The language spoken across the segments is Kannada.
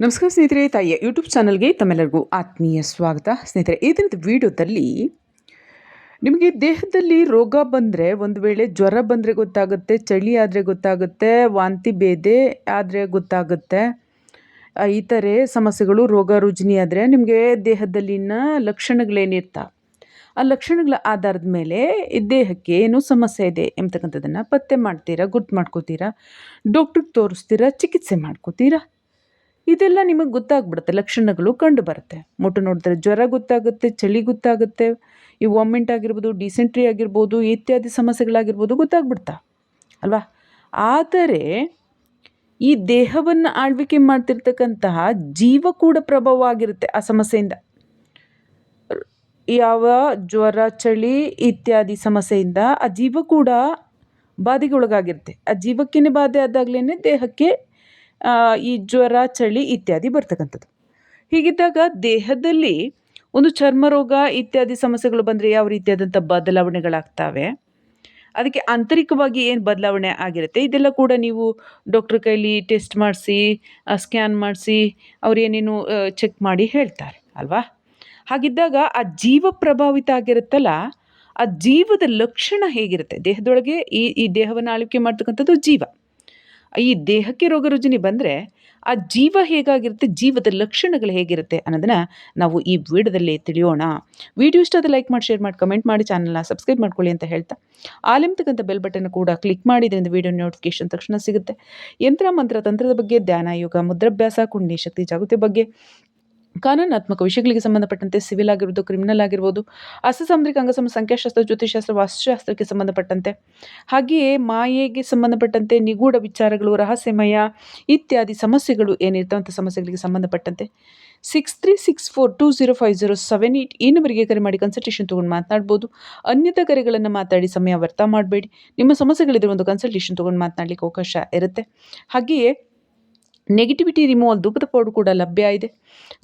ನಮಸ್ಕಾರ ಸ್ನೇಹಿತರೆ, ತಾಯಿಯ ಯೂಟ್ಯೂಬ್ ಚಾನಲ್ಗೆ ತಮ್ಮೆಲ್ಲರಿಗೂ ಆತ್ಮೀಯ ಸ್ವಾಗತ. ಸ್ನೇಹಿತರೆ, ಈ ದಿನದ ವಿಡಿಯೋದಲ್ಲಿ ನಿಮಗೆ ದೇಹದಲ್ಲಿ ರೋಗ ಬಂದರೆ, ಒಂದು ವೇಳೆ ಜ್ವರ ಬಂದರೆ ಗೊತ್ತಾಗುತ್ತೆ, ಚಳಿ ಆದರೆ ಗೊತ್ತಾಗುತ್ತೆ, ವಾಂತಿ ಭೇದೆ ಆದರೆ ಗೊತ್ತಾಗುತ್ತೆ ಈ ಥರ ಸಮಸ್ಯೆಗಳು, ರೋಗ ರುಜಿನಿ ಆದರೆ ನಿಮಗೆ ದೇಹದಲ್ಲಿನ ಲಕ್ಷಣಗಳೇನಿರ್ತಾವೆ ಆ ಲಕ್ಷಣಗಳ ಆಧಾರದ ಮೇಲೆ ದೇಹಕ್ಕೆ ಏನು ಸಮಸ್ಯೆ ಇದೆ ಎಂಬತಕ್ಕಂಥದ್ದನ್ನು ಪತ್ತೆ ಮಾಡ್ತೀರಾ, ಗುರ್ತು ಮಾಡ್ಕೋತೀರಾ, ಡಾಕ್ಟ್ರಿಗೆ ತೋರಿಸ್ತೀರಾ, ಚಿಕಿತ್ಸೆ ಮಾಡ್ಕೋತೀರಾ? ಇದೆಲ್ಲ ನಿಮಗೆ ಗೊತ್ತಾಗ್ಬಿಡುತ್ತೆ, ಲಕ್ಷಣಗಳು ಕಂಡು ಬರುತ್ತೆ ಮುಟ್ಟು ನೋಡಿದ್ರೆ ಜ್ವರ ಗೊತ್ತಾಗುತ್ತೆ, ಚಳಿ ಗೊತ್ತಾಗುತ್ತೆ, ಈ ವಾಮಿಂಟ್ ಆಗಿರ್ಬೋದು, ಡಿಸೆಂಟ್ರಿ ಆಗಿರ್ಬೋದು, ಇತ್ಯಾದಿ ಸಮಸ್ಯೆಗಳಾಗಿರ್ಬೋದು ಗೊತ್ತಾಗ್ಬಿಡ್ತಾ. ಅಲ್ವಾ? ಆದರೆ ಈ ದೇಹವನ್ನು ಆಳ್ವಿಕೆ ಮಾಡ್ತಿರ್ತಕ್ಕಂತಹ ಜೀವ ಕೂಡ ಪ್ರಭಾವ ಆಗಿರುತ್ತೆ ಆ ಸಮಸ್ಯೆಯಿಂದ. ಯಾವ ಜ್ವರ, ಚಳಿ ಇತ್ಯಾದಿ ಸಮಸ್ಯೆಯಿಂದ ಆ ಜೀವ ಕೂಡ ಬಾಧೆಗೊಳಗಾಗಿರುತ್ತೆ ಆ ಜೀವಕ್ಕೇನೆ ಬಾಧೆ ಆದಾಗಲೇ ದೇಹಕ್ಕೆ ಈ ಜ್ವರ, ಚಳಿ ಇತ್ಯಾದಿ ಬರ್ತಕ್ಕಂಥದ್ದು. ಹೀಗಿದ್ದಾಗ ದೇಹದಲ್ಲಿ ಒಂದು ಚರ್ಮ ರೋಗ ಇತ್ಯಾದಿ ಸಮಸ್ಯೆಗಳು ಬಂದರೆ ಯಾವ ರೀತಿಯಾದಂಥ ಬದಲಾವಣೆಗಳಾಗ್ತವೆ. ಅದಕ್ಕೆ ಆಂತರಿಕವಾಗಿ ಏನು ಬದಲಾವಣೆ ಆಗಿರುತ್ತೆ? ಇದೆಲ್ಲ ಕೂಡ ನೀವು ಡಾಕ್ಟ್ರ್ ಕೈಲಿ ಟೆಸ್ಟ್ ಮಾಡಿಸಿ ಸ್ಕ್ಯಾನ್ ಮಾಡಿಸಿ ಅವ್ರು ಏನೇನು ಚೆಕ್ ಮಾಡಿ ಹೇಳ್ತಾರೆ, ಅಲ್ವಾ? ಹಾಗಿದ್ದಾಗ ಆ ಜೀವ ಪ್ರಭಾವಿತ ಆಗಿರುತ್ತಲ್ಲ, ಆ ಜೀವದ ಲಕ್ಷಣ ಹೇಗಿರುತ್ತೆ? ದೇಹದೊಳಗೆ ಈ ಈ ದೇಹವನ್ನು ಆಳ್ವಿಕೆ ಮಾಡ್ತಕ್ಕಂಥದ್ದು ಜೀವ. ಈ ದೇಹಕ್ಕೆ ರೋಗ ರುಜಿನಿ ಬಂದರೆ ಆ ಜೀವ ಹೇಗಾಗಿರುತ್ತೆ? ಜೀವದ ಲಕ್ಷಣಗಳು ಹೇಗಿರುತ್ತೆ ಅನ್ನೋದನ್ನು ನಾವು ಈ ವಿಡಿಯೋದಲ್ಲಿ ತಿಳಿಯೋಣ. ವಿಡಿಯೋ ಇಷ್ಟ ಆದರೆ ಲೈಕ್ ಮಾಡಿ, ಶೇರ್ ಮಾಡಿ, ಕಮೆಂಟ್ ಮಾಡಿ ಚಾನಲ್ನ ಸಬ್ಸ್ಕ್ರೈಬ್ ಮಾಡ್ಕೊಳ್ಳಿ ಅಂತ ಹೇಳ್ತಾ. ಆಲಿಮ್ತಕ್ಕಂಥ ಬೆಲ್ ಬಟನ್ ಕೂಡ ಕ್ಲಿಕ್ ಮಾಡಿದ್ರಿಂದ ವಿಡಿಯೋ ನೋಟಿಫಿಕೇಶನ್ ತಕ್ಷಣ ಸಿಗುತ್ತೆ. ಯಂತ್ರ, ಮಂತ್ರ, ತಂತ್ರದ ಬಗ್ಗೆ ಧ್ಯಾನ, ಯೋಗ, ಮುದ್ರಾಭ್ಯಾಸ, ಕುಂಡಿ ಶಕ್ತಿ, ಜಾಗೃತಿ ಬಗ್ಗೆ ಕಾನೂನಾತ್ಮಕ ವಿಷಯಗಳಿಗೆ ಸಂಬಂಧಪಟ್ಟಂತೆ ಸಿವಿಲ್ ಆಗಿರ್ಬೋದು ಕ್ರಿಮಿನಲ್ ಆಗಿರ್ಬೋದು ಅಸಾಮರಿಕ ಅಂಗಸಮ ಸಂಖ್ಯಾಶಾಸ್ತ್ರ ಜ್ಯೋತಿಷಾಸ್ತ್ರ ವಾಸ್ತುಶಾಸ್ತ್ರಕ್ಕೆ ಸಂಬಂಧಪಟ್ಟಂತೆ. ಹಾಗೆಯೇ ಮಾಯೆಗೆ ಸಂಬಂಧಪಟ್ಟಂತೆ ನಿಗೂಢ ವಿಚಾರಗಳು, ರಹಸ್ಯಮಯ ಇತ್ಯಾದಿ ಸಮಸ್ಯೆಗಳು ಏನಿರ್ತಾವಂಥ ಸಮಸ್ಯೆಗಳಿಗೆ ಸಂಬಂಧಪಟ್ಟಂತೆ. Six three six four two zero five zero seven eight ಈ ನಂಬರಿಗೆ ಕರೆ ಮಾಡಿ ಕನ್ಸಲ್ಟೇಷನ್ ತೊಗೊಂಡು ಮಾತನಾಡ್ಬೋದು. ಅನ್ಯತ ಕರೆಗಳನ್ನು ಮಾತಾಡಿ ಸಮಯ ವ್ಯರ್ಥ ಮಾಡಬೇಡಿ. ನಿಮ್ಮ ಸಮಸ್ಯೆಗಳಿದ್ರೆ ಒಂದು ಕನ್ಸಲ್ಟೇಷನ್ ತೊಗೊಂಡು ಮಾತನಾಡಲಿಕ್ಕೆ ಅವಕಾಶ ಇರುತ್ತೆ. ಹಾಗೆಯೇ ನೆಗೆಟಿವಿಟಿ ರಿಮೂವಲ್ ಧೂಪದ ಪೌಡರ್ ಕೂಡ ಲಭ್ಯ ಇದೆ.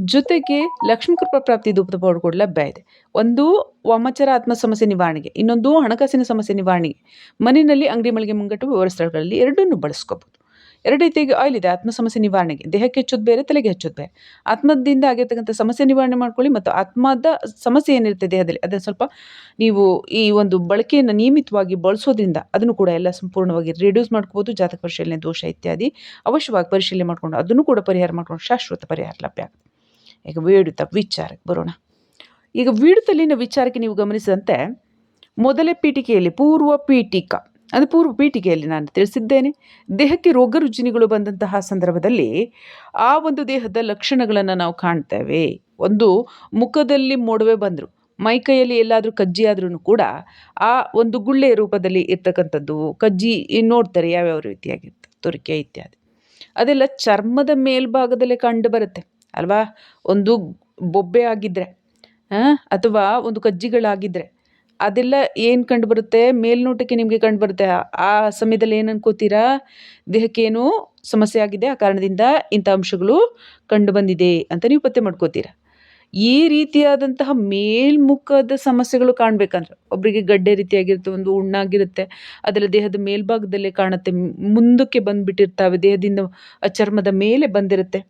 ಜೊತೆಗೆ ಲಕ್ಷ್ಮೀ ಕೃಪಾ ಪ್ರಾಪ್ತಿ ಧೂಪದ ಪೌಡರ್ ಕೂಡ ಲಭ್ಯ ಇದೆ. ಒಂದು ವಾಮಾಚಾರ, ಆತ್ಮ ಸಮಸ್ಯೆ ನಿವಾರಣೆಗೆ, ಇನ್ನೊಂದು ಹಣಕಾಸಿನ ಸಮಸ್ಯೆ ನಿವಾರಣೆಗೆ ಮನೆಯಲ್ಲಿ ಅಂಗಡಿ ಮಳಿಗೆ ಮುಂಗಟ್ಟು ಸ್ಥಳಗಳಲ್ಲಿ ಎರಡನ್ನೂ ಬಳಸ್ಕೋಬೋದು ಎರಡು ರೀತಿಯಾಗಿ ಆಯಿಲ್ ಇದೆ ಆತ್ಮ ಸಮಸ್ಯೆ ನಿವಾರಣೆಗೆ. ದೇಹಕ್ಕೆ ಹಚ್ಚೋದು ಬೇರೆ, ತಲೆಗೆ ಹಚ್ಚೋದು ಬೇರೆ. ಆತ್ಮದಿಂದ ಆಗಿರ್ತಕ್ಕಂಥ ಸಮಸ್ಯೆ ನಿವಾರಣೆ ಮಾಡ್ಕೊಳ್ಳಿ ಮತ್ತು ಆತ್ಮದ ಸಮಸ್ಯೆ ಏನಿರುತ್ತೆ ದೇಹದಲ್ಲಿ, ಅದನ್ನು ಸ್ವಲ್ಪ ನೀವು ಈ ಒಂದು ಬಳಕೆಯನ್ನು ನಿಯಮಿತವಾಗಿ ಬಳಸೋದ್ರಿಂದ ಅದನ್ನು ಕೂಡ ಎಲ್ಲ ಸಂಪೂರ್ಣವಾಗಿ ರಿಡ್ಯೂಸ್ ಮಾಡ್ಕೋಬೋದು. ಜಾತಕ ಪರಿಶೀಲನೆ, ದೋಷ ಇತ್ಯಾದಿ ಅವಶ್ಯವಾಗಿ ಪರಿಶೀಲನೆ ಮಾಡಿಕೊಂಡು ಅದನ್ನು ಕೂಡ ಪರಿಹಾರ ಮಾಡ್ಕೊಂಡು ಶಾಶ್ವತ ಪರಿಹಾರ ಲಭ್ಯ ಆಗುತ್ತೆ. ಈಗ ವೀಡುತ್ತ ವಿಚಾರಕ್ಕೆ ಬರೋಣ. ಈಗ ವೀಡುತ್ತಲಿನ ವಿಚಾರಕ್ಕೆ ನೀವು ಗಮನಿಸಿದಂತೆ ಮೊದಲೇ ಪೀಠಿಕೆಯಲ್ಲಿ ಪೂರ್ವ ಪೀಠಿಕ ಅದು ಪೂರ್ವ ಪೀಠಿಗೆಯಲ್ಲಿ ನಾನು ತಿಳಿಸಿದ್ದೇನೆ. ದೇಹಕ್ಕೆ ರೋಗ ರುಜಿನಿಗಳು ಬಂದಂತಹ ಸಂದರ್ಭದಲ್ಲಿ ಆ ಒಂದು ದೇಹದ ಲಕ್ಷಣಗಳನ್ನು ನಾವು ಕಾಣ್ತೇವೆ. ಒಂದು ಮುಖದಲ್ಲಿ ಮೊಡವೆ ಬಂದರು ಮೈಕೈಯಲ್ಲಿ ಎಲ್ಲಾದರೂ ಕಜ್ಜಿ ಆದ್ರೂ ಕೂಡ ಆ ಒಂದು ಗುಳ್ಳೆ ರೂಪದಲ್ಲಿ ಇರ್ತಕ್ಕಂಥದ್ದು. ಕಜ್ಜಿ ನೋಡ್ತಾರೆ ಯಾವ್ಯಾವ ರೀತಿಯಾಗಿರುತ್ತೆ ತುರಿಕೆ ಇತ್ಯಾದಿ. ಅದೆಲ್ಲ ಚರ್ಮದ ಮೇಲ್ಭಾಗದಲ್ಲೇ ಕಂಡು ಬರುತ್ತೆ, ಅಲ್ವಾ? ಒಂದು ಬೊಬ್ಬೆ ಆಗಿದ್ದರೆ ಅಥವಾ ಒಂದು ಕಜ್ಜಿಗಳಾಗಿದ್ದರೆ ಅದೆಲ್ಲ ಏನು ಕಂಡು ಬರುತ್ತೆ ಮೇಲ್ನೋಟಕ್ಕೆ ನಿಮಗೆ ಕಂಡು ಬರುತ್ತೆ ಆ- ಸಮಯದಲ್ಲಿ ಏನು ಅನ್ಕೋತೀರಾ? ದೇಹಕ್ಕೇನು ಸಮಸ್ಯೆ ಆಗಿದೆ, ಆ ಕಾರಣದಿಂದ ಇಂಥ ಅಂಶಗಳು ಕಂಡು ಬಂದಿದೆ ಅಂತ ನೀವು ಪತ್ತೆ ಮಾಡ್ಕೋತೀರ. ಈ ರೀತಿಯಾದಂತಹ ಮೇಲ್ಮುಖದ ಸಮಸ್ಯೆಗಳು ಕಾಣಬೇಕಂದ್ರೆ ಒಬ್ಬರಿಗೆ ಗಡ್ಡೆ ರೀತಿಯಾಗಿರುತ್ತೆ, ಒಂದು ಉಣ್ಣಾಗಿರುತ್ತೆ, ಅದೆಲ್ಲ ದೇಹದ ಮೇಲ್ಭಾಗದಲ್ಲೇ ಕಾಣುತ್ತೆ, ಮುಂದಕ್ಕೆ ಬಂದುಬಿಟ್ಟಿರ್ತಾವೆ, ದೇಹದಿಂದ ಚರ್ಮದ ಮೇಲೆ ಬಂದಿರುತ್ತೆ.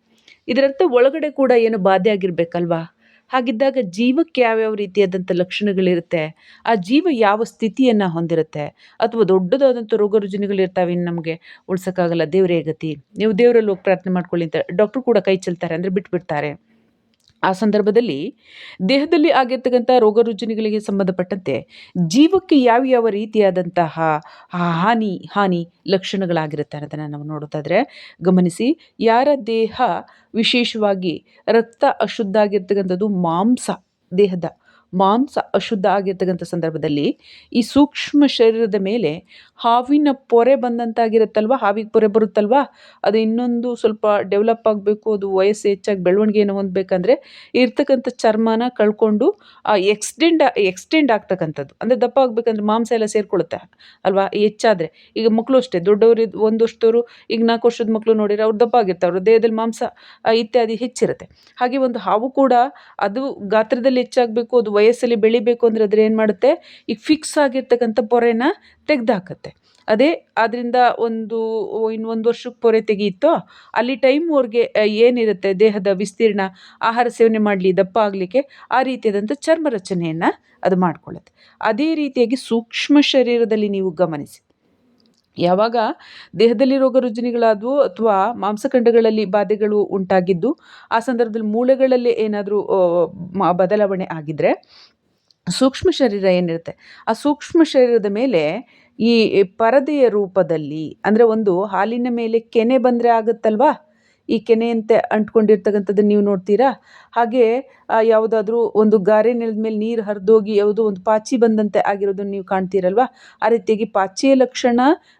ಇದರರ್ಥ ಒಳಗಡೆ ಕೂಡ ಏನು ಬಾಧೆ ಆಗಿರ್ಬೇಕಲ್ವಾ? ಹಾಗಿದ್ದಾಗ ಜೀವಕ್ಕೆ ಯಾವ್ಯಾವ ರೀತಿಯಾದಂಥ ಲಕ್ಷಣಗಳಿರುತ್ತೆ? ಆ ಜೀವ ಯಾವ ಸ್ಥಿತಿಯನ್ನು ಹೊಂದಿರುತ್ತೆ? ಅಥವಾ ದೊಡ್ಡದಾದಂಥ ರೋಗ ರುಜಿನಗಳಿರ್ತಾವೆ ಇನ್ನು ನಮಗೆ ಉಳ್ಸೋಕ್ಕಾಗಲ್ಲ ದೇವರೇ ಗತಿ. ನೀವು ದೇವರಲ್ಲಿ ಹೋಗಿ ಪ್ರಾರ್ಥನೆ ಮಾಡ್ಕೊಳ್ಳಿ ಅಂತ ಡಾಕ್ಟ್ರು ಕೂಡ ಕೈ ಚೆಲ್ತಾರೆ, ಅಂದರೆ ಬಿಟ್ಬಿಡ್ತಾರೆ. ಆ ಸಂದರ್ಭದಲ್ಲಿ ದೇಹದಲ್ಲಿ ಆಗಿರ್ತಕ್ಕಂಥ ರೋಗ ರುಜಿನಗಳಿಗೆ ಸಂಬಂಧಪಟ್ಟಂತೆ ಜೀವಕ್ಕೆ ಯಾವ ಯಾವ ರೀತಿಯಾದಂತಹ ಹಾನಿ ಹಾನಿ ಲಕ್ಷಣಗಳಾಗಿರುತ್ತೆ ಅನ್ನೋದನ್ನು ನಾವು ನೋಡೋದಾದರೆ ಗಮನಿಸಿ. ಯಾರ ದೇಹ ವಿಶೇಷವಾಗಿ ರಕ್ತ ಅಶುದ್ಧ ಆಗಿರ್ತಕ್ಕಂಥದ್ದು ಮಾಂಸ ದೇಹದ ಮಾಂಸ ಅಶುದ್ಧ ಆಗಿರ್ತಕ್ಕಂಥ ಸಂದರ್ಭದಲ್ಲಿ ಈ ಸೂಕ್ಷ್ಮ ಶರೀರದ ಮೇಲೆ ಹಾವಿನ ಪೊರೆ ಬಂದಂತಾಗಿರುತ್ತಲ್ವ? ಹಾವಿಗೆ ಪೊರೆ ಬರುತ್ತಲ್ವಾ? ಅದು ಇನ್ನೊಂದು ಸ್ವಲ್ಪ ಡೆವಲಪ್ ಆಗಬೇಕು, ಅದು ವಯಸ್ಸು ಹೆಚ್ಚಾಗಿ ಬೆಳವಣಿಗೆಯನ್ನು ಹೊಂದಬೇಕಂದ್ರೆ ಇರ್ತಕ್ಕಂಥ ಚರ್ಮನ ಕಳ್ಕೊಂಡು ಆ ಎಕ್ಸ್ಟೆಂಡ್ ಎಕ್ಸ್ಟೆಂಡ್ ಆಗ್ತಕ್ಕಂಥದ್ದು. ಅಂದರೆ ದಪ್ಪ ಆಗಬೇಕಂದ್ರೆ ಮಾಂಸ ಎಲ್ಲ ಸೇರ್ಕೊಳ್ಳುತ್ತೆ ಅಲ್ವಾ? ಹೆಚ್ಚಾದರೆ. ಈಗ ಮಕ್ಕಳು ಅಷ್ಟೇ, ದೊಡ್ಡವರು ಒಂದು ವರ್ಷದವರು ಈಗ ನಾಲ್ಕು ವರ್ಷದ ಮಕ್ಕಳು ನೋಡಿದರೆ ಅವ್ರು ದಪ್ಪ ಆಗಿರ್ತಾರೆ, ಅವ್ರ ದೇಹದಲ್ಲಿ ಮಾಂಸ, ಇತ್ಯಾದಿ ಹೆಚ್ಚಿರುತ್ತೆ. ಹಾಗೆ ಒಂದು ಹಾವು ಕೂಡ ಅದು ಗಾತ್ರದಲ್ಲಿ ಹೆಚ್ಚಾಗಬೇಕು, ಅದು ವಯಸ್ಸಲ್ಲಿ ಬೆಳಿಬೇಕು ಅಂದರೆ ಅದ್ರ ಏನು ಮಾಡುತ್ತೆ? ಈಗ ಫಿಕ್ಸ್ ಆಗಿರ್ತಕ್ಕಂಥ ಪೊರೆನ ತೆಗೆದುಹಾಕತ್ತೆ ಅದೇ ಅದರಿಂದ ಒಂದು, ಇನ್ನು ಒಂದು ವರ್ಷಕ್ಕೆ ಪೊರೆ ತೆಗೆಯಿತೋ ಅಲ್ಲಿ ಟೈಮ್ ಅವ್ರಿಗೆ ಏನಿರುತ್ತೆ ದೇಹದ ವಿಸ್ತೀರ್ಣ, ಆಹಾರ ಸೇವನೆ ಮಾಡಲಿ, ದಪ್ಪ ಆಗಲಿಕ್ಕೆ ಆ ರೀತಿಯಾದಂಥ ಚರ್ಮ ರಚನೆಯನ್ನು ಅದು ಮಾಡ್ಕೊಳ್ಳುತ್ತೆ ಅದೇ ರೀತಿಯಾಗಿ ಸೂಕ್ಷ್ಮ ಶರೀರದಲ್ಲಿ ನೀವು ಗಮನಿಸಿ. ಯಾವಾಗ ದೇಹದಲ್ಲಿ ರೋಗ ರುಜಿನಿಗಳಾದವು ಅಥವಾ ಮಾಂಸಖಂಡಗಳಲ್ಲಿ ಬಾಧೆಗಳು ಉಂಟಾಗಿದ್ದು, ಆ ಸಂದರ್ಭದಲ್ಲಿ ಮೂಳೆಗಳಲ್ಲಿ ಏನಾದರೂ ಬದಲಾವಣೆ ಆಗಿದ್ದರೆ ಸೂಕ್ಷ್ಮ ಶರೀರ ಏನಿರುತ್ತೆ? ಆ ಸೂಕ್ಷ್ಮ ಶರೀರದ ಮೇಲೆ ಈ ಪರದೆಯ ರೂಪದಲ್ಲಿ, ಅಂದರೆ ಒಂದು ಹಾಲಿನ ಮೇಲೆ ಕೆನೆ ಬಂದರೆ ಆಗುತ್ತಲ್ವಾ? ಈ ಕೆನೆಯಂತೆ ಅಂಟ್ಕೊಂಡಿರ್ತಕ್ಕಂಥದ್ದು ನೀವು ನೋಡ್ತೀರಾ? ಹಾಗೆ ಯಾವುದಾದ್ರೂ ಒಂದು ಗಾರೆ ನೆಲದ ಮೇಲೆ ನೀರು ಹರಿದೋಗಿ ಯಾವುದೋ ಒಂದು ಪಾಚಿ ಬಂದಂತೆ ಆಗಿರೋದನ್ನು ನೀವು ಕಾಣ್ತೀರಲ್ವಾ? ಆ ರೀತಿಯಾಗಿ ಪಾಚಿಯ ಲಕ್ಷಣ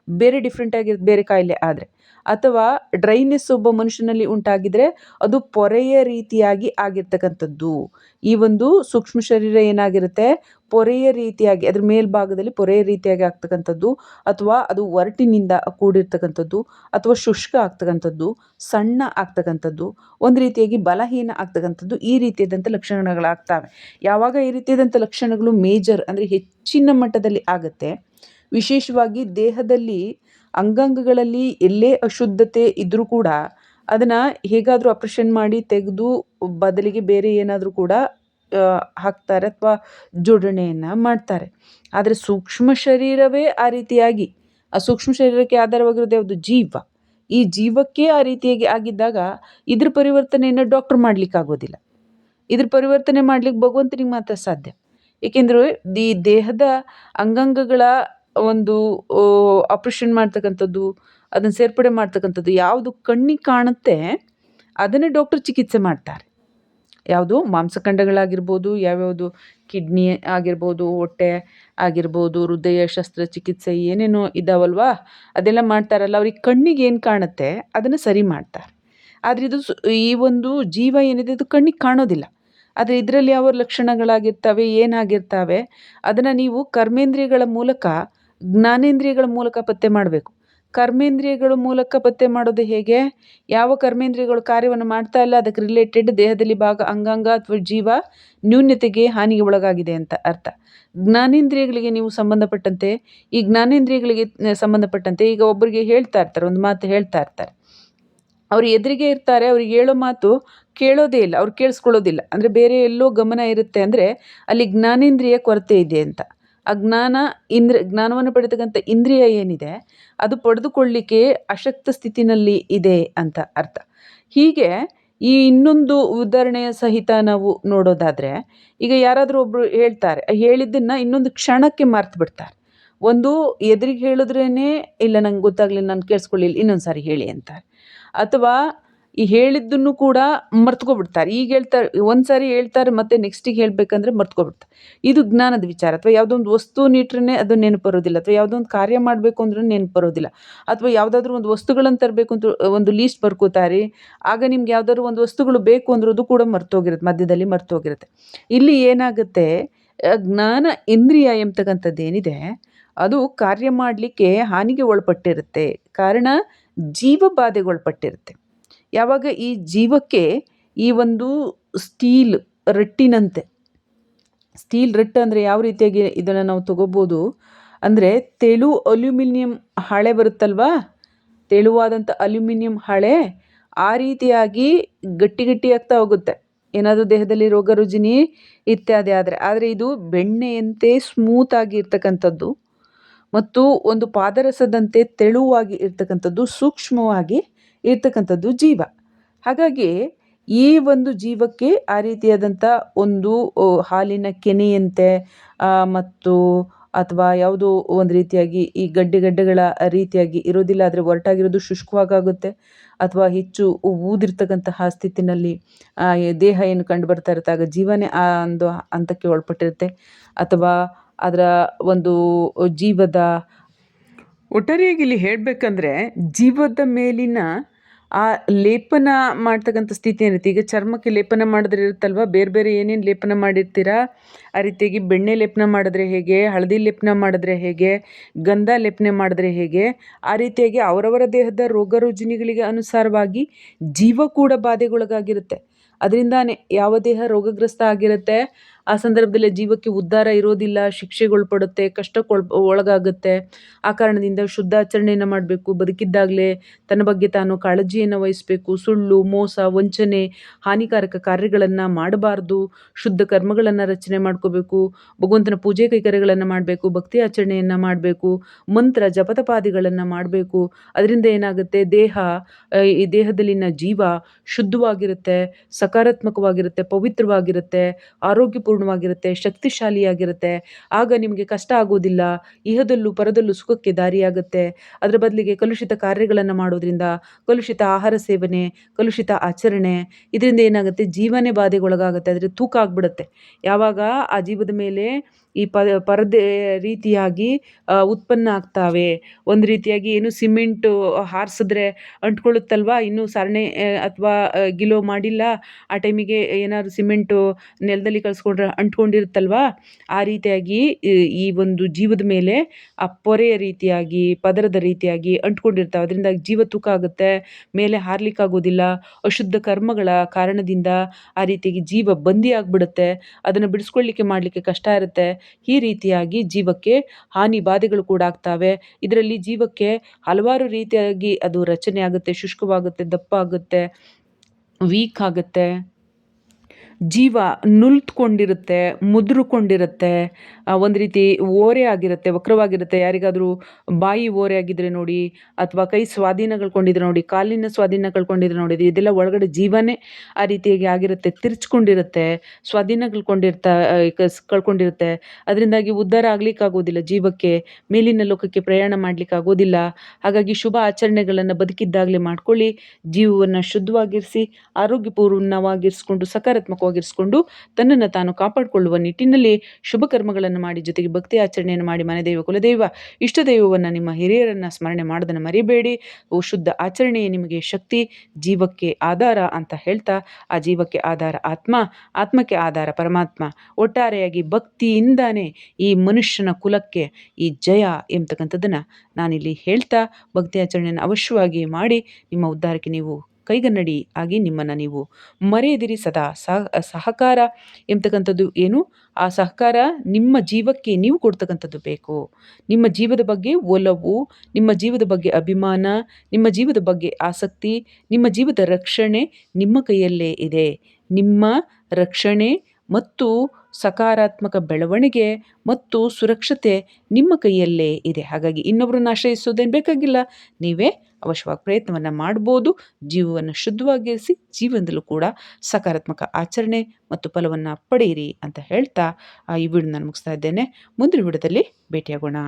ಬೇರೆ ಡಿಫ್ರೆಂಟಾಗಿರೋದು ಬೇರೆ ಕಾಯಿಲೆ ಆದರೆ. ಅಥವಾ ಡ್ರೈನೆಸ್ ಒಬ್ಬ ಮನುಷ್ಯನಲ್ಲಿ ಉಂಟಾಗಿದ್ರೆ ಅದು ಪೊರೆಯ ರೀತಿಯಾಗಿ ಆಗಿರ್ತಕ್ಕಂಥದ್ದು. ಈ ಒಂದು ಸೂಕ್ಷ್ಮ ಶರೀರ ಏನಾಗಿರುತ್ತೆ? ಪೊರೆಯ ರೀತಿಯಾಗಿ, ಅದ್ರ ಮೇಲ್ಭಾಗದಲ್ಲಿ ಪೊರೆಯ ರೀತಿಯಾಗಿ ಆಗ್ತಕ್ಕಂಥದ್ದು, ಅಥವಾ ಅದು ಒರಟಿನಿಂದ ಕೂಡಿರ್ತಕ್ಕಂಥದ್ದು, ಅಥವಾ ಶುಷ್ಕ ಆಗ್ತಕ್ಕಂಥದ್ದು, ಸಣ್ಣ ಆಗ್ತಕ್ಕಂಥದ್ದು, ಒಂದು ರೀತಿಯಾಗಿ ಬಲಹೀನ ಆಗ್ತಕ್ಕಂಥದ್ದು ಈ ರೀತಿಯಾದಂಥ ಲಕ್ಷಣಗಳಾಗ್ತವೆ. ಯಾವಾಗ ಈ ರೀತಿಯಾದಂಥ ಲಕ್ಷಣಗಳು ಮೇಜರ್ ಅಂದರೆ ಹೆಚ್ಚಿನ ಮಟ್ಟದಲ್ಲಿ ಆಗುತ್ತೆ, ವಿಶೇಷವಾಗಿ ದೇಹದಲ್ಲಿ ಅಂಗಾಂಗಗಳಲ್ಲಿ ಎಲ್ಲೇ ಅಶುದ್ಧತೆ ಇದ್ದರೂ ಕೂಡ ಅದನ್ನು ಹೇಗಾದರೂ ಆಪ್ರೇಷನ್ ಮಾಡಿ ತೆಗೆದು ಬದಲಿಗೆ ಬೇರೆ ಏನಾದರೂ ಕೂಡ ಹಾಕ್ತಾರೆ ಅಥವಾ ಜೋಡಣೆಯನ್ನು ಮಾಡ್ತಾರೆ. ಆದರೆ ಸೂಕ್ಷ್ಮ ಶರೀರವೇ ಆ ರೀತಿಯಾಗಿ, ಆ ಸೂಕ್ಷ್ಮ ಶರೀರಕ್ಕೆ ಆಧಾರವಾಗಿರೋದು ಯಾವುದು? ಜೀವ. ಈ ಜೀವಕ್ಕೆ ಆ ರೀತಿಯಾಗಿ ಆಗಿದ್ದಾಗ ಇದ್ರ ಪರಿವರ್ತನೆಯನ್ನು ಡಾಕ್ಟ್ರ್ ಮಾಡಲಿಕ್ಕಾಗೋದಿಲ್ಲ. ಇದ್ರ ಪರಿವರ್ತನೆ ಮಾಡ್ಲಿಕ್ಕೆ ಭಗವಂತನಿಗೆ ಮಾತ್ರ ಸಾಧ್ಯ. ಏಕೆಂದರೆ ಈ ದೇಹದ ಅಂಗಾಂಗಗಳ ಒಂದು ಆಪ್ರೇಷನ್ ಮಾಡ್ತಕ್ಕಂಥದ್ದು, ಅದನ್ನು ಸೇರ್ಪಡೆ ಮಾಡ್ತಕ್ಕಂಥದ್ದು ಯಾವುದು ಕಣ್ಣಿಗೆ ಕಾಣುತ್ತೆ, ಅದನ್ನೇ ಡಾಕ್ಟರ್ ಚಿಕಿತ್ಸೆ ಮಾಡ್ತಾರೆ. ಯಾವುದು ಮಾಂಸಖಂಡಗಳಾಗಿರ್ಬೋದು, ಯಾವ್ಯಾವುದು ಕಿಡ್ನಿ ಆಗಿರ್ಬೋದು, ಹೊಟ್ಟೆ ಆಗಿರ್ಬೋದು, ಹೃದಯ ಶಸ್ತ್ರಚಿಕಿತ್ಸೆ ಏನೇನೋ ಇದ್ದಾವಲ್ವಾ ಅದೆಲ್ಲ ಮಾಡ್ತಾರಲ್ಲ, ಅವ್ರಿಗೆ ಕಣ್ಣಿಗೆ ಏನು ಕಾಣುತ್ತೆ, ಅದನ್ನು ಸರಿ ಮಾಡ್ತಾರೆ. ಆದರೆ ಇದು ಈ ಒಂದು ಜೀವ ಏನಿದೆ ಅದು ಕಣ್ಣಿಗೆ ಕಾಣೋದಿಲ್ಲ. ಆದರೆ ಇದರಲ್ಲಿ ಯಾವ ಲಕ್ಷಣಗಳಾಗಿರ್ತವೆ, ಏನಾಗಿರ್ತವೆ, ಅದನ್ನು ನೀವು ಕರ್ಮೇಂದ್ರಿಯಗಳ ಮೂಲಕ ಜ್ಞಾನೇಂದ್ರಿಯಗಳ ಮೂಲಕ ಪತ್ತೆ ಮಾಡಬೇಕು. ಕರ್ಮೇಂದ್ರಿಯಗಳ ಮೂಲಕ ಪತ್ತೆ ಮಾಡೋದು ಹೇಗೆ? ಯಾವ ಕರ್ಮೇಂದ್ರಿಯಗಳು ಕಾರ್ಯವನ್ನು ಮಾಡ್ತಾ ಇಲ್ಲ, ಅದಕ್ಕೆ ರಿಲೇಟೆಡ್ ದೇಹದಲ್ಲಿ ಭಾಗ, ಅಂಗಾಂಗ ಅಥವಾ ಜೀವ ನ್ಯೂನ್ಯತೆಗೆ ಹಾನಿಗೆ ಒಳಗಾಗಿದೆ ಅಂತ ಅರ್ಥ. ಜ್ಞಾನೇಂದ್ರಿಯಗಳಿಗೆ ನೀವು ಸಂಬಂಧಪಟ್ಟಂತೆ, ಈ ಜ್ಞಾನೇಂದ್ರಿಯಗಳಿಗೆ ಸಂಬಂಧಪಟ್ಟಂತೆ ಈಗ ಒಬ್ಬರಿಗೆ ಹೇಳ್ತಾ ಇರ್ತಾರೆ, ಒಂದು ಮಾತು ಹೇಳ್ತಾ ಇರ್ತಾರೆ. ಅವ್ರು ಎದುರಿಗೆ ಇರ್ತಾರೆ ಅವ್ರಿಗೆ ಹೇಳೋ ಮಾತು ಕೇಳೋದೇ ಇಲ್ಲ, ಅವ್ರು ಕೇಳಿಸ್ಕೊಳ್ಳೋದಿಲ್ಲ. ಅಂದರೆ ಬೇರೆ ಎಲ್ಲೋ ಗಮನ ಇರುತ್ತೆ ಅಂದರೆ ಅಲ್ಲಿ ಜ್ಞಾನೇಂದ್ರಿಯ ಕೊರತೆ ಇದೆ ಅಂತ. ಆ ಜ್ಞಾನ ಇಂದ್ರ, ಜ್ಞಾನವನ್ನು ಪಡೆತಕ್ಕಂಥ ಇಂದ್ರಿಯ ಏನಿದೆ, ಅದು ಪಡೆದುಕೊಳ್ಳಿಕ್ಕೆ ಅಶಕ್ತ ಸ್ಥಿತಿನಲ್ಲಿ ಇದೆ ಅಂತ ಅರ್ಥ. ಹೀಗೆ ಈ ಇನ್ನೊಂದು ಉದಾಹರಣೆಯ ಸಹಿತ ನಾವು ನೋಡೋದಾದರೆ, ಈಗ ಯಾರಾದರೂ ಒಬ್ಬರು ಹೇಳ್ತಾರೆ, ಹೇಳಿದ್ದನ್ನು ಇನ್ನೊಂದು ಕ್ಷಣಕ್ಕೆ ಮರ್ತು ಬಿಡ್ತಾರೆ. ಒಂದು ಎದುರಿಗೆ ಹೇಳಿದ್ರೇ ಇಲ್ಲ, ನಂಗೆ ಗೊತ್ತಾಗಲಿಲ್ಲ, ನಾನು ಕೇಳಿಸ್ಕೊಳ್ಳಿಲ್ಲ ಇನ್ನೊಂದು ಸಾರಿ ಹೇಳಿ ಅಂತಾರೆ. ಅಥವಾ ಈ ಹೇಳಿದ್ದನ್ನು ಕೂಡ ಮರ್ತ್ಕೊಬಿಡ್ತಾರೆ. ಈಗ ಹೇಳ್ತಾರೆ ಒಂದು ಸಾರಿ ಹೇಳ್ತಾರೆ, ಮತ್ತೆ ನೆಕ್ಸ್ಟಿಗೆ ಹೇಳಬೇಕಂದ್ರೆ ಮರ್ತ್ಕೊಬಿಡ್ತಾರೆ. ಇದು ಜ್ಞಾನದ ವಿಚಾರ. ಅಥವಾ ಯಾವುದೋ ಒಂದು ವಸ್ತು ಇಟ್ರೆ ಅದು ನೆನಪು ಬರೋದಿಲ್ಲ ಅಥವಾ ಯಾವುದೋ ಒಂದು ಕಾರ್ಯ ಮಾಡಬೇಕು ಅಂದ್ರೂ ನೆನಪು ಬರೋದಿಲ್ಲ ಅಥವಾ ಯಾವುದಾದ್ರೂ ಒಂದು ವಸ್ತುಗಳನ್ನು ತರಬೇಕು ಅಂತ ಒಂದು ಲೀಸ್ಟ್ ಬರ್ಕೋತಾರೆ. ಆಗ ನಿಮ್ಗೆ ಯಾವುದಾದ್ರು ಒಂದು ವಸ್ತುಗಳು ಬೇಕು ಅಂದ್ರದ್ದು ಕೂಡ ಮರ್ತೋಗಿರುತ್ತೆ ಮಧ್ಯದಲ್ಲಿ ಮರ್ತೋಗಿರುತ್ತೆ ಇಲ್ಲಿ ಏನಾಗುತ್ತೆ ಜ್ಞಾನ ಇಂದ್ರಿಯ ಎಂಬತಕ್ಕಂಥದ್ದು ಏನಿದೆ ಅದು ಕಾರ್ಯ ಮಾಡಲಿಕ್ಕೆ ಹಾನಿಗೆ ಒಳಪಟ್ಟಿರುತ್ತೆ. ಕಾರಣ ಜೀವ ಬಾಧೆಗೊಳಪಟ್ಟಿರುತ್ತೆ ಯಾವಾಗ ಈ ಜೀವಕ್ಕೆ ಈ ಒಂದು ಸ್ಟೀಲ್ ರಟ್ಟಿನಂತೆ, ಸ್ಟೀಲ್ ರಟ್ಟು ಅಂದರೆ ಯಾವ ರೀತಿಯಾಗಿ ಇದನ್ನು ನಾವು ತಗೋಬೋದು ಅಂದರೆ ತೆಳು ಅಲ್ಯೂಮಿನಿಯಂ ಹಾಳೆ ಬರುತ್ತಲ್ವಾ? ತೆಳುವಾದಂಥ ಅಲ್ಯೂಮಿನಿಯಂ ಹಾಳೆ ಆ ರೀತಿಯಾಗಿ ಗಟ್ಟಿ ಗಟ್ಟಿ ಆಗ್ತಾ ಹೋಗುತ್ತೆ. ಏನಾದರೂ ದೇಹದಲ್ಲಿ ರೋಗ ರುಜಿನಿ ಇತ್ಯಾದಿ ಆದರೆ ಆದರೆ ಇದು ಬೆಣ್ಣೆಯಂತೆ ಸ್ಮೂತ್ ಆಗಿ ಇರ್ತಕ್ಕಂಥದ್ದು ಮತ್ತು ಒಂದು ಪಾದರಸದಂತೆ ತೆಳುವಾಗಿ ಇರ್ತಕ್ಕಂಥದ್ದು ಸೂಕ್ಷ್ಮವಾಗಿ ಇರ್ತಕ್ಕಂಥದ್ದು ಜೀವ. ಹಾಗಾಗಿ ಈ ಒಂದು ಜೀವಕ್ಕೆ ಆ ರೀತಿಯಾದಂಥ ಒಂದು ಹಾಲಿನ ಕೆನೆಯಂತೆ ಮತ್ತು ಅಥವಾ ಯಾವುದೋ ಒಂದು ರೀತಿಯಾಗಿ ಈ ಗಡ್ಡೆ ಗಡ್ಡೆಗಳ ರೀತಿಯಾಗಿ ಇರೋದಿಲ್ಲ, ಆದರೆ ಒರಟಾಗಿರೋದು ಶುಷ್ಕವಾಗುತ್ತೆ ಅಥವಾ ಹೆಚ್ಚು ಊದಿರ್ತಕ್ಕಂತಹ ಸ್ಥಿತಿನಲ್ಲಿ ದೇಹ ಏನು ಕಂಡು ಬರ್ತಾ ಇರುತ್ತೆ, ಆಗ ಜೀವನೇ ಆ ಒಂದು ಹಂತಕ್ಕೆ ಒಳಪಟ್ಟಿರುತ್ತೆ, ಅಥವಾ ಅದರ ಒಂದು ಜೀವದ, ಒಟ್ಟಾರೆಯಾಗಿ ಇಲ್ಲಿ ಹೇಳಬೇಕಂದ್ರೆ ಜೀವದ ಮೇಲಿನ ಆ ಲೇಪನ ಮಾಡ್ತಕ್ಕಂಥ ಸ್ಥಿತಿ ಏನಿರುತ್ತೆ ಈಗ ಚರ್ಮಕ್ಕೆ ಲೇಪನ ಮಾಡಿದ್ರೆ ಇರುತ್ತಲ್ವ? ಬೇರೆ ಬೇರೆ ಏನೇನು ಲೇಪನ ಮಾಡಿರ್ತೀರಾ? ಆ ರೀತಿಯಾಗಿ ಬೆಣ್ಣೆ ಲೇಪನ ಮಾಡಿದ್ರೆ ಹೇಗೆ? ಹಳದಿ ಲೇಪನ ಮಾಡಿದ್ರೆ ಹೇಗೆ? ಗಂಧ ಲೇಪನೆ ಮಾಡಿದ್ರೆ ಹೇಗೆ? ಆ ರೀತಿಯಾಗಿ ಅವರವರ ದೇಹದ ರೋಗ ರುಜಿನಿಗಳಿಗೆ ಅನುಸಾರವಾಗಿ ಜೀವ ಕೂಡ ಬಾಧೆಗೊಳಗಾಗಿರುತ್ತೆ. ಅದರಿಂದಾನೇ ಯಾವ ದೇಹ ರೋಗಗ್ರಸ್ತ ಆಗಿರುತ್ತೆ? ಆ ಸಂದರ್ಭದಲ್ಲಿ ಜೀವಕ್ಕೆ ಉದ್ಧಾರ ಇರೋದಿಲ್ಲ, ಶಿಕ್ಷೆಗೊಳಪಡುತ್ತೆ ಕಷ್ಟಕ್ಕೊಳ್ ಒಳಗಾಗುತ್ತೆ. ಆ ಕಾರಣದಿಂದ ಶುದ್ಧಾಚರಣೆಯನ್ನು ಮಾಡಬೇಕು. ಬದುಕಿದ್ದಾಗಲೇ ತನ್ನ ಬಗ್ಗೆ ತಾನು ಕಾಳಜಿಯನ್ನು ವಹಿಸಬೇಕು. ಸುಳ್ಳು, ಮೋಸ, ವಂಚನೆ, ಹಾನಿಕಾರಕ ಕಾರ್ಯಗಳನ್ನು ಮಾಡಬಾರ್ದು. ಶುದ್ಧ ಕರ್ಮಗಳನ್ನು ರಚನೆ ಮಾಡ್ಕೋಬೇಕು. ಭಗವಂತನ ಪೂಜೆ ಕೈಕರ್ಯಗಳನ್ನು ಮಾಡಬೇಕು. ಭಕ್ತಿ ಆಚರಣೆಯನ್ನು ಮಾಡಬೇಕು. ಮಂತ್ರ, ಜಪತಪಾದಿಗಳನ್ನು ಮಾಡಬೇಕು. ಅದರಿಂದ ಏನಾಗುತ್ತೆ? ದೇಹ ಈ ದೇಹದಲ್ಲಿನ ಜೀವ ಶುದ್ಧವಾಗಿರುತ್ತೆ, ಸಕಾರಾತ್ಮಕವಾಗಿರುತ್ತೆ, ಪವಿತ್ರವಾಗಿರುತ್ತೆ ಆರೋಗ್ಯಪೂರ್ಣವಾಗಿರುತ್ತೆ ಶಕ್ತಿಶಾಲಿಯಾಗಿರುತ್ತೆ. ಆಗ ನಿಮಗೆ ಕಷ್ಟ ಆಗೋದಿಲ್ಲ, ಇಹದಲ್ಲೂ ಪರದಲ್ಲೂ ಸುಖಕ್ಕೆ ದಾರಿಯಾಗುತ್ತೆ. ಅದರ ಬದಲಿಗೆ ಕಲುಷಿತ ಕಾರ್ಯಗಳನ್ನು ಮಾಡೋದ್ರಿಂದ ಕಲುಷಿತ ಆಹಾರ ಸೇವನೆ, ಕಲುಷಿತ ಆಚರಣೆ, ಇದರಿಂದ ಏನಾಗುತ್ತೆ, ಜೀವನೇ ಬಾಧೆಗೊಳಗಾಗುತ್ತೆ ಅದರ ತೂಕ ಆಗ್ಬಿಡುತ್ತೆ. ಯಾವಾಗ ಆ ಜೀವದ ಮೇಲೆ ಈ ಪರದೆ ರೀತಿಯಾಗಿ ಉತ್ಪನ್ನ ಆಗ್ತಾವೆ. ಒಂದು ರೀತಿಯಾಗಿ ಏನು ಸಿಮೆಂಟು ಹಾರಿಸಿದ್ರೆ ಅಂಟ್ಕೊಳ್ಳುತ್ತಲ್ವಾ? ಇನ್ನೂ ಸರಣೆ ಅಥವಾ ಗಿಲೋ ಮಾಡಿಲ್ಲ, ಆ ಟೈಮಿಗೆ ಏನಾದ್ರು ಸಿಮೆಂಟು ನೆಲದಲ್ಲಿ ಕಳಿಸ್ಕೊಂಡ್ರೆ ಅಂಟ್ಕೊಂಡಿರುತ್ತಲ್ವಾ? ಆ ರೀತಿಯಾಗಿ, ಈ- ಈ ಒಂದು ಜೀವದ ಮೇಲೆ ಆ ಪೊರೆಯ ರೀತಿಯಾಗಿ, ಪದರದ ರೀತಿಯಾಗಿ ಅಂಟ್ಕೊಂಡಿರ್ತಾವೆ. ಅದರಿಂದ ಜೀವ ತೂಕ ಆಗುತ್ತೆ, ಮೇಲೆ ಹಾರಲಿಕ್ಕಾಗೋದಿಲ್ಲ, ಅಶುದ್ಧ ಕರ್ಮಗಳ ಕಾರಣದಿಂದ ಆ ರೀತಿಯಾಗಿ ಜೀವ ಬಂದಿ ಆಗ್ಬಿಡುತ್ತೆ. ಅದನ್ನು ಬಿಡಿಸ್ಕೊಳ್ಳಿಕ್ಕೆ ಮಾಡಲಿಕ್ಕೆ ಕಷ್ಟ ಇರುತ್ತೆ. ಈ ರೀತಿಯಾಗಿ ಜೀವಕ್ಕೆ ಹಾನಿ ಬಾಧೆಗಳು ಕೂಡ ಆಗ್ತವೆ. ಇದರಲ್ಲಿ ಜೀವಕ್ಕೆ ಹಲವಾರು ರೀತಿಯಾಗಿ ಅದು ರಚನೆ ಆಗುತ್ತೆ, ಶುಷ್ಕವಾಗುತ್ತೆ, ದಪ್ಪ ಆಗುತ್ತೆ ವೀಕ್ ಆಗುತ್ತೆ. ಜೀವ ನುಲ್ತ್ಕೊಂಡಿರುತ್ತೆ, ಮುದುರುಕೊಂಡಿರುತ್ತೆ ಒಂದು ರೀತಿ ಓರೆ ಆಗಿರುತ್ತೆ, ವಕ್ರವಾಗಿರುತ್ತೆ. ಯಾರಿಗಾದರೂ ಬಾಯಿ ಓರೆ ಆಗಿದ್ರೆ ನೋಡಿ, ಅಥವಾ ಕೈ ಸ್ವಾಧೀನ ಕಳ್ಕೊಂಡಿದ್ರೆ ನೋಡಿ, ಕಾಲಿನ ಸ್ವಾಧೀನ ಕಳ್ಕೊಂಡಿದ್ರೆ ನೋಡಿ, ಇದೆಲ್ಲ ಒಳಗಡೆ ಜೀವನೇ ಆ ರೀತಿಯಾಗಿ ಆಗಿರುತ್ತೆ, ತಿರ್ಚ್ಕೊಂಡಿರುತ್ತೆ ಸ್ವಾಧೀನ ಕಳ್ಕೊಂಡಿರ್ತಾ ಕಳ್ಕೊಂಡಿರುತ್ತೆ. ಅದರಿಂದಾಗಿ ಉದ್ಧಾರ ಆಗ್ಲಿಕ್ಕಾಗೋದಿಲ್ಲ, ಜೀವಕ್ಕೆ, ಮೇಲಿನ ಲೋಕಕ್ಕೆ ಪ್ರಯಾಣ ಮಾಡ್ಲಿಕ್ಕೆ ಆಗೋದಿಲ್ಲ ಹಾಗಾಗಿ ಶುಭ ಆಚರಣೆಗಳನ್ನು ಬದುಕಿದ್ದಾಗಲೇ ಮಾಡ್ಕೊಳ್ಳಿ, ಜೀವವನ್ನು ಶುದ್ಧವಾಗಿರಿಸಿ, ಆರೋಗ್ಯಪೂರ್ಣವಾಗಿರಿಸ್ಕೊಂಡು ಸಕಾರಾತ್ಮಕವಾಗಿರಿಸ್ಕೊಂಡು ತನ್ನನ್ನು ತಾನು ಕಾಪಾಡಿಕೊಳ್ಳುವ ನಿಟ್ಟಿನಲ್ಲಿ ಶುಭ ಕರ್ಮಗಳನ್ನು ಮಾಡಿ ಜೊತೆಗೆ ಭಕ್ತಿ ಆಚರಣೆಯನ್ನು ಮಾಡಿ ಮನೆದೈವ ಕುಲದೈವ ಇಷ್ಟ ದೈವವನ್ನು ನಿಮ್ಮ ಹಿರಿಯರನ್ನು ಸ್ಮರಣೆ ಮಾಡೋದನ್ನು ಮರಿಬೇಡಿ. ಶುದ್ಧ ಆಚರಣೆಯೇ ನಿಮಗೆ ಶಕ್ತಿ, ಜೀವಕ್ಕೆ ಆಧಾರ ಅಂತ ಹೇಳ್ತಾ ಆ ಜೀವಕ್ಕೆ ಆಧಾರ ಆತ್ಮ, ಆತ್ಮಕ್ಕೆ ಆಧಾರ ಪರಮಾತ್ಮ. ಒಟ್ಟಾರೆಯಾಗಿ ಭಕ್ತಿಯಿಂದಾನೇ ಈ ಮನುಷ್ಯನ ಕುಲಕ್ಕೆ ಈ ಜಯ ಎಂಬತಕ್ಕಂಥದ್ದನ್ನು ನಾನಿಲ್ಲಿ ಹೇಳ್ತಾ ಭಕ್ತಿ ಆಚರಣೆಯನ್ನು ಅವಶ್ಯವಾಗಿ ಮಾಡಿ ನಿಮ್ಮ ಉದ್ಧಾರಕ್ಕೆ ನೀವು ಕೈಗನ್ನಡಿ ಆಗಿ ನಿಮ್ಮನ್ನು ನೀವು ಮರೆಯದಿರಿ ಸದಾ. ಸಹ, ಸಹಕಾರ ಎಂಬತಕ್ಕಂಥದ್ದು ಏನು? ಆ ಸಹಕಾರ ನಿಮ್ಮ ಜೀವಕ್ಕೆ ನೀವು ಕೊಡ್ತಕ್ಕಂಥದ್ದು ಬೇಕು. ನಿಮ್ಮ ಜೀವದ ಬಗ್ಗೆ ಒಲವು, ನಿಮ್ಮ ಜೀವದ ಬಗ್ಗೆ ಅಭಿಮಾನ, ನಿಮ್ಮ ಜೀವದ ಬಗ್ಗೆ ಆಸಕ್ತಿ, ನಿಮ್ಮ ಜೀವದ ರಕ್ಷಣೆ ನಿಮ್ಮ ಕೈಯಲ್ಲೇ ಇದೆ. ನಿಮ್ಮ ರಕ್ಷಣೆ ಮತ್ತು ಸಕಾರಾತ್ಮಕ ಬೆಳವಣಿಗೆ ಮತ್ತು ಸುರಕ್ಷತೆ ನಿಮ್ಮ ಕೈಯಲ್ಲೇ ಇದೆ. ಹಾಗಾಗಿ ಇನ್ನೊಬ್ಬರನ್ನ ಆಶ್ರಯಿಸೋದೇನು ಬೇಕಾಗಿಲ್ಲ. ನೀವೇ ಅವಶ್ಯವಾಗಿ ಪ್ರಯತ್ನವನ್ನು ಮಾಡ್ಬೋದು. ಜೀವವನ್ನು ಶುದ್ಧವಾಗಿರಿಸಿ ಜೀವನದಲ್ಲೂ ಕೂಡ ಸಕಾರಾತ್ಮಕ ಆಚರಣೆ ಮತ್ತು ಫಲವನ್ನು ಪಡೆಯಿರಿ ಅಂತ ಹೇಳ್ತಾ ಈ ವಿಡಿಯೋ ನಾನು ಮುಗಿಸ್ತಾ ಇದ್ದೇನೆ. ಮುಂದಿನ ವಿಡಿಯೋದಲ್ಲಿ ಭೇಟಿಯಾಗೋಣ.